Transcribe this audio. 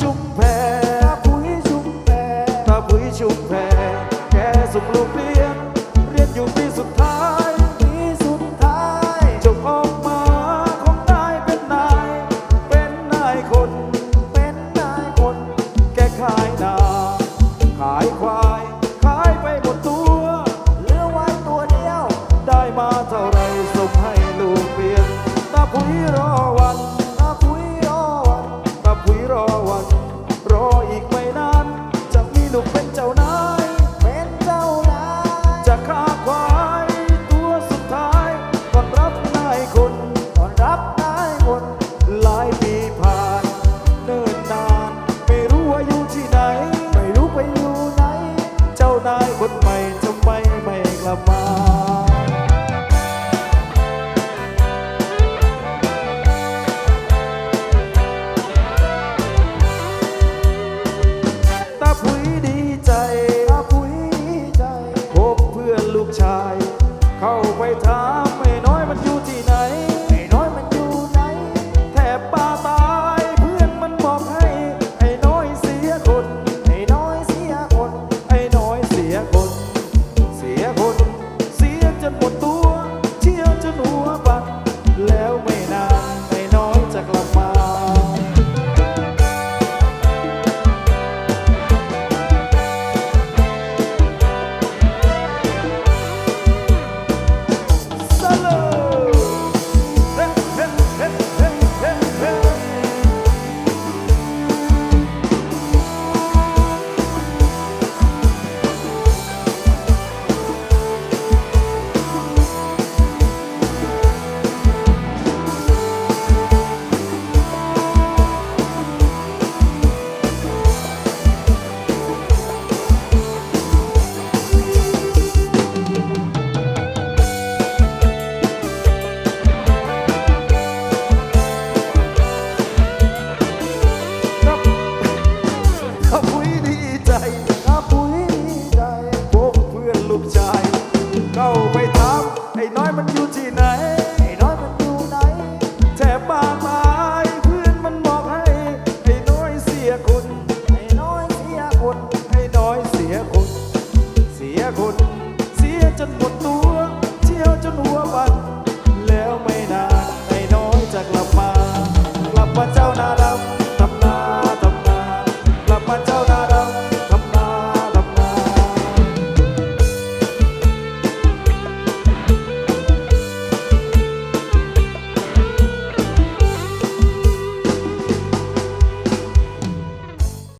ชุมแพรปุ๋ยชุมแพรตาปุ๋ยชุมแพรแกส่งลูกเรียน อวัน รออีกไม่นาน จะมีหนุ่มเป็นเจ้านาย เป็นเจ้านาย จะฆ่าควายตัวสุดท้ายก่อนรับนายคนก่อนรับนายคน หลายปีผ่านเนิ่นนาน ไม่รู้ว่าอยู่ที่ไหน ไม่รู้ไปอยู่ไหน เจ้านายคนใหม่จะไมไม่กลับมา กชาย เข้าไปทา